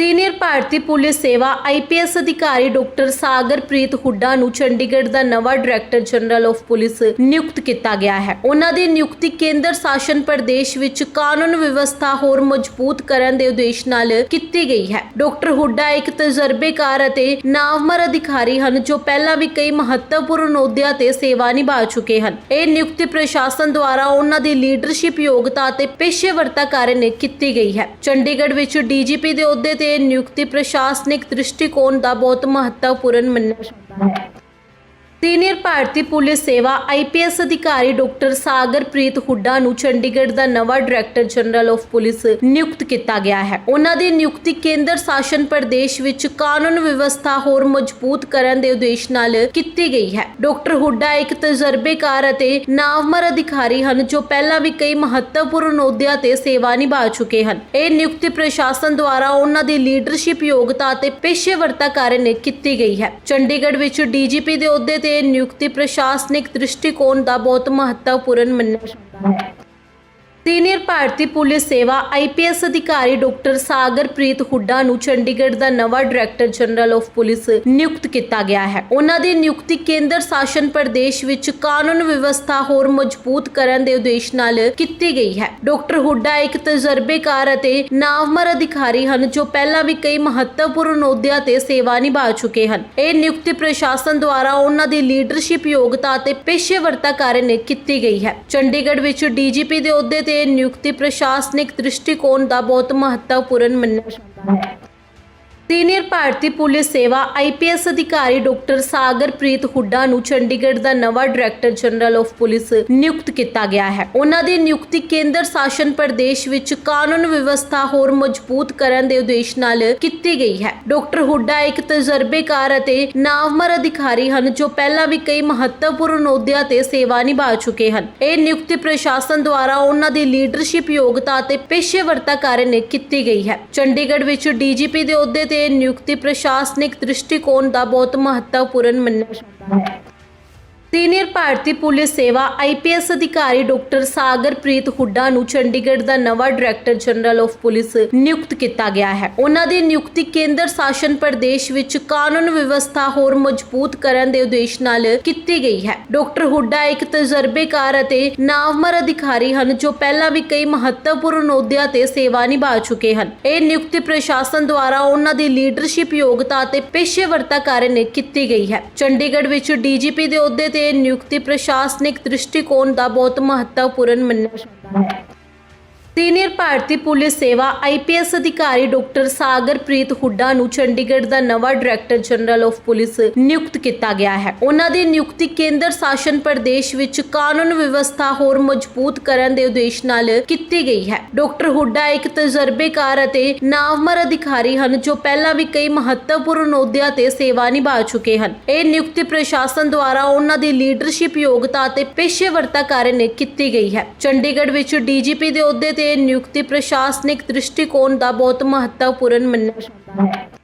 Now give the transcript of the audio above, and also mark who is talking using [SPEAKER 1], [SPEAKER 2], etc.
[SPEAKER 1] Senior ਭਾਰਤੀ police ਸੇਵਾ IPS ਅਧਿਕਾਰੀ ਡਾਕਟਰ ਸਾਗਰਪ੍ਰੀਤ ਹੁੱਡਾ ਨੂੰ ਚੰਡੀਗੜ੍ਹ ਦਾ ਨਵਾਂ ਡਾਇਰੈਕਟਰ ਜਨਰਲ ਆਫ ਪੁਲਿਸ ਨਿਯੁਕਤ ਕੀਤਾ ਗਿਆ ਹੈ। ਉਹਨਾਂ ਦੀ ਨਿਯੁਕਤੀ ਕੇਂਦਰ ਸ਼ਾਸਨ ਪ੍ਰਦੇਸ਼ ਵਿੱਚ ਕਾਨੂੰਨ ਵਿਵਸਥਾ ਹੋਰ ਮਜ਼ਬੂਤ ਕਰਨ ਦੇ ਉਦੇਸ਼ ਨਾਲ ਕੀਤੀ ਗਈ ਹੈ। ਡਾਕਟਰ ਹੁੱਡਾ ਇੱਕ ਤਜਰਬੇਕਾਰ ਅਤੇ ਨਾਮਵਰ ਅਧਿਕਾਰੀ ਹਨ ਜੋ ਪਹਿਲਾਂ ਵੀ ਕਈ ਮਹੱਤਵਪੂਰਨ ਅਹੁਦਿਆਂ ਤੇ ਸੇਵਾ ਨਿਭਾ ਚੁੱਕੇ ਹਨ। ਇਹ ਨਿਯੁਕਤੀ ਪ੍ਰਸ਼ਾਸਨ ਦੁਆਰਾ ਉਹਨਾਂ ਦੀ ਲੀਡਰਸ਼ਿਪ ਯੋਗਤਾ ਅਤੇ ਪੇਸ਼ੇਵਰਤਾ ਕਾਰਨ ਕੀਤੀ ਗਈ ਹੈ। ਚੰਡੀਗੜ੍ਹ ਵਿੱਚ ਡੀਜੀਪੀ ਦੇ ਅਹੁਦੇ ਤੇ ਨਿਯੁਕਤੀ ਪ੍ਰਸ਼ਾਸਨਿਕ ਦ੍ਰਿਸ਼ਟੀਕੋਣ ਦਾ ਬਹੁਤ ਮਹੱਤਵਪੂਰਨ ਮੰਨਿਆ ਜਾਂਦਾ ਹੈ। ਸੀਨੀਅਰ ਭਾਰਤੀ ਪੁਲਿਸ ਸੇਵਾ ਆਈਪੀਐਸ ਅਧਿਕਾਰੀ ਡਾਕਟਰ ਸਾਗਰਪ੍ਰੀਤ ਹੁੱਡਾ ਨੂੰ ਚੰਡੀਗੜ੍ਹ ਦਾ ਨਵਾਂ ਡਾਇਰੈਕਟਰ ਜਨਰਲ ਆਫ ਪੁਲਿਸ ਨਿਯੁਕਤ ਕੀਤਾ ਗਿਆ ਹੈ। ਉਹਨਾਂ ਦੀ ਨਿਯੁਕਤੀ ਕੇਂਦਰ ਸ਼ਾਸਨ ਪ੍ਰਦੇਸ਼ ਵਿੱਚ ਕਾਨੂੰਨ ਵਿਵਸਥਾ ਹੋਰ ਮਜ਼ਬੂਤ ਕਰਨ ਦੇ ਉਦੇਸ਼ ਨਾਲ ਕੀਤੀ ਗਈ ਹੈ। ਡਾਕਟਰ ਹੁੱਡਾ ਇੱਕ ਤਜਰਬੇਕਾਰ ਅਤੇ ਨਾਮਵਰ ਅਧਿਕਾਰੀ ਹਨ ਜੋ ਪਹਿਲਾਂ ਵੀ ਕਈ ਮਹੱਤਵਪੂਰਨ ਅਹੁਦਿਆਂ ਤੇ ਸੇਵਾ ਨਿਭਾ ਚੁੱਕੇ ਹਨ। ਇਹ ਨਿਯੁਕਤੀ ਪ੍ਰਸ਼ਾਸਨ ਦੁਆਰਾ ਉਹਨਾਂ ਦੀ ਲੀਡਰਸ਼ਿਪ ਯੋਗਤਾ ਅਤੇ ਪੇਸ਼ੇਵਰਤਾ ਕਾਰਨ ਕੀਤੀ ਗਈ ਹੈ। ਚੰਡੀਗੜ੍ਹ ਵਿੱਚ ਡੀਜੀਪੀ ਦੇ ਅਹੁਦੇ ਤੇ ਨਿਯੁਕਤੀ ਪ੍ਰਸ਼ਾਸਨਿਕ ਦ੍ਰਿਸ਼ਟੀਕੋਣ ਦਾ ਬਹੁਤ ਮਹੱਤਵਪੂਰਨ ਮੰਨਿਆ ਜਾਂਦਾ ਹੈ। ਸੀਨੀਅਰ ਭਾਰਤੀ ਪੁਲਿਸ ਸੇਵਾ ਆਈਪੀਐਸ ਅਧਿਕਾਰੀ ਡਾਕਟਰ ਸਾਗਰਪ੍ਰੀਤ ਹੁੱਡਾ ਨੂੰ ਚੰਡੀਗੜ੍ਹ ਦਾ ਨਵਾਂ ਡਾਇਰੈਕਟਰ ਜਨਰਲ ਆਫ ਪੁਲਿਸ ਨਿਯੁਕਤ ਕੀਤਾ ਗਿਆ ਹੈ। ਉਹਨਾਂ ਦੀ ਨਿਯੁਕਤੀ ਕੇਂਦਰ ਸ਼ਾਸਨ ਪ੍ਰਦੇਸ਼ ਵਿੱਚ ਕਾਨੂੰਨ ਵਿਵਸਥਾ ਹੋਰ ਮਜ਼ਬੂਤ ਕਰਨ ਦੇ ਉਦੇਸ਼ ਨਾਲ ਕੀਤੀ ਗਈ ਹੈ। ਡਾਕਟਰ ਹੁੱਡਾ ਇੱਕ ਤਜਰਬੇਕਾਰ ਅਤੇ ਨਾਮਵਰ ਅਧਿਕਾਰੀ ਹਨ ਜੋ ਪਹਿਲਾਂ ਵੀ ਕਈ ਮਹੱਤਵਪੂਰਨ ਅਹੁਦਿਆਂ ਤੇ ਸੇਵਾ ਨਿਭਾ ਚੁੱਕੇ ਹਨ। ਇਹ ਨਿਯੁਕਤੀ ਪ੍ਰਸ਼ਾਸਨ ਦੁਆਰਾ ਉਹਨਾਂ ਦੀ ਲੀਡਰਸ਼ਿਪ ਯੋਗਤਾ ਅਤੇ ਪੇਸ਼ੇਵਰਤਾ ਕਾਰਨ ਕੀਤੀ ਗਈ ਹੈ। ਚੰਡੀਗੜ੍ਹ ਵਿੱਚ ਡੀਜੀਪੀ ਦੇ ਅਹੁਦੇ ਤੇ ਨਿਯੁਕਤੀ ਪ੍ਰਸ਼ਾਸਨਿਕ ਦ੍ਰਿਸ਼ਟੀਕੋਣ ਦਾ ਬਹੁਤ ਮਹੱਤਵਪੂਰਨ ਮੰਨਿਆ ਜਾਂਦਾ ਹੈ। ਸੀਨੀਅਰ ਭਾਰਤੀ ਪੁਲਿਸ ਸੇਵਾ ਆਈਪੀਐਸ ਅਧਿਕਾਰੀ ਡਾਕਟਰ ਸਾਗਰਪ੍ਰੀਤ ਹੁੱਡਾ ਨੂੰ ਚੰਡੀਗੜ੍ਹ ਦਾ ਨਵਾਂ ਡਾਇਰੈਕਟਰ ਜਨਰਲ ਆਫ ਪੁਲਿਸ ਨਿਯੁਕਤ ਕੀਤਾ ਗਿਆ ਹੈ। ਉਹਨਾਂ ਦੀ ਨਿਯੁਕਤੀ ਕੇਂਦਰ ਸ਼ਾਸਨ ਪ੍ਰਦੇਸ਼ ਵਿੱਚ ਕਾਨੂੰਨ ਵਿਵਸਥਾ ਹੋਰ ਮਜ਼ਬੂਤ ਕਰਨ ਦੇ ਉਦੇਸ਼ ਨਾਲ ਕੀਤੀ ਗਈ ਹੈ। ਡਾਕਟਰ ਹੁੱਡਾ ਇੱਕ ਤਜਰਬੇਕਾਰ ਅਤੇ ਨਾਮਵਰ ਅਧਿਕਾਰੀ ਹਨ ਜੋ ਪਹਿਲਾਂ ਵੀ ਕਈ ਮਹੱਤਵਪੂਰਨ ਅਹੁਦਿਆਂ ਤੇ ਸੇਵਾ ਨਿਭਾ ਚੁੱਕੇ ਹਨ। ਇਹ ਨਿਯੁਕਤੀ ਪ੍ਰਸ਼ਾਸਨ ਦੁਆਰਾ ਉਹਨਾਂ ਦੀ ਲੀਡਰਸ਼ਿਪ ਯੋਗਤਾ ਅਤੇ ਪੇਸ਼ੇਵਰਤਾ ਕਾਰਨ ਕੀਤੀ ਗਈ ਹੈ। ਚੰਡੀਗੜ੍ਹ ਵਿੱਚ ਡੀਜੀਪੀ ਦੇ ਅਹੁਦੇ ਤੇ ਨਿਯੁਕਤੀ ਪ੍ਰਸ਼ਾਸਨਿਕ ਦ੍ਰਿਸ਼ਟੀਕੋਣ ਦਾ ਬਹੁਤ ਮਹੱਤਵਪੂਰਨ ਮੰਨਿਆ ਜਾਂਦਾ ਹੈ। ਸੀਨੀਅਰ ਭਾਰਤੀ ਪੁਲਿਸ ਸੇਵਾ ਆਈਪੀਐਸ ਅਧਿਕਾਰੀ ਡਾਕਟਰ ਸਾਗਰਪ੍ਰੀਤ ਹੁੱਡਾ ਨੂੰ ਚੰਡੀਗੜ੍ਹ ਦਾ ਨਵਾਂ ਡਾਇਰੈਕਟਰ ਜਨਰਲ ਆਫ ਪੁਲਿਸ ਨਿਯੁਕਤ ਕੀਤਾ ਗਿਆ ਹੈ। ਉਹਨਾਂ ਦੀ ਨਿਯੁਕਤੀ ਕੇਂਦਰ ਸ਼ਾਸਨ ਪ੍ਰਦੇਸ਼ ਵਿੱਚ ਕਾਨੂੰਨ ਵਿਵਸਥਾ ਹੋਰ ਮਜ਼ਬੂਤ ਕਰਨ ਦੇ ਉਦੇਸ਼ ਨਾਲ ਕੀਤੀ ਗਈ ਹੈ। ਡਾਕਟਰ ਹੁੱਡਾ ਇੱਕ ਤਜਰਬੇਕਾਰ ਅਤੇ ਨਾਮਵਰ ਅਧਿਕਾਰੀ ਹਨ ਜੋ ਪਹਿਲਾਂ ਵੀ ਕਈ ਮਹੱਤਵਪੂਰਨ ਅਹੁਦਿਆਂ ਤੇ ਸੇਵਾ ਨਿਭਾ ਚੁੱਕੇ ਹਨ। ਇਹ ਨਿਯੁਕਤੀ ਪ੍ਰਸ਼ਾਸਨ ਦੁਆਰਾ ਉਹਨਾਂ ਦੀ ਲੀਡਰਸ਼ਿਪ ਯੋਗਤਾ ਅਤੇ ਪੇਸ਼ੇਵਰਤਾ ਕਾਰਨ ਕੀਤੀ ਗਈ ਹੈ। ਚੰਡੀਗੜ੍ਹ ਵਿੱਚ ਡੀਜੀਪੀ ਦੇ ਅਹੁਦੇ ਤੇ ਨਿਯੁਕਤੀ ਪ੍ਰਸ਼ਾਸਨਿਕ ਦ੍ਰਿਸ਼ਟੀਕੋਣ ਦਾ ਬਹੁਤ ਮਹੱਤਵਪੂਰਨ ਮੰਨਿਆ ਜਾਂਦਾ ਹੈ। ਸੀਨੀਅਰ ਭਾਰਤੀ ਪੁਲਿਸ ਸੇਵਾ ਆਈਪੀਐਸ ਅਧਿਕਾਰੀ ਡਾਕਟਰ ਸਾਗਰਪ੍ਰੀਤ ਹੁੱਡਾ ਨੂੰ ਚੰਡੀਗੜ੍ਹ ਦਾ ਨਵਾਂ ਡਾਇਰੈਕਟਰ ਜਨਰਲ ਆਫ ਪੁਲਿਸ ਨਿਯੁਕਤ ਕੀਤਾ ਗਿਆ ਹੈ। ਉਹਨਾਂ ਦੀ ਨਿਯੁਕਤੀ ਕੇਂਦਰ ਸ਼ਾਸਨ ਪ੍ਰਦੇਸ਼ ਵਿੱਚ ਕਾਨੂੰਨ ਵਿਵਸਥਾ ਹੋਰ ਮਜ਼ਬੂਤ ਕਰਨ ਦੇ ਉਦੇਸ਼ ਨਾਲ ਕੀਤੀ ਗਈ ਹੈ। ਡਾਕਟਰ ਹੁੱਡਾ ਇੱਕ ਤਜਰਬੇਕਾਰ ਅਤੇ ਨਾਮਵਰ ਅਧਿਕਾਰੀ ਹਨ ਜੋ ਪਹਿਲਾਂ ਵੀ ਕਈ ਮਹੱਤਵਪੂਰਨ ਅਹੁਦਿਆਂ ਤੇ ਸੇਵਾ ਨਿਭਾ ਚੁੱਕੇ ਹਨ। ਇਹ ਨਿਯੁਕਤੀ ਪ੍ਰਸ਼ਾਸਨ ਦੁਆਰਾ ਉਹਨਾਂ ਦੀ ਲੀਡਰਸ਼ਿਪ ਯੋਗਤਾ ਅਤੇ ਪੇਸ਼ੇਵਰਤਾ ਕਾਰਨ ਕੀਤੀ ਗਈ ਹੈ। ਚੰਡੀਗੜ੍ਹ ਵਿੱਚ ਡੀਜੀਪੀ ਦੇ ਅਹੁਦੇ ਤੇ ਤੇ ਨਿਯੁਕਤੀ ਪ੍ਰਸ਼ਾਸਨਿਕ ਦ੍ਰਿਸ਼ਟੀਕੋਣ ਦਾ ਬਹੁਤ ਮਹੱਤਵਪੂਰਨ ਮੰਨਿਆ ਜਾਂਦਾ ਹੈ।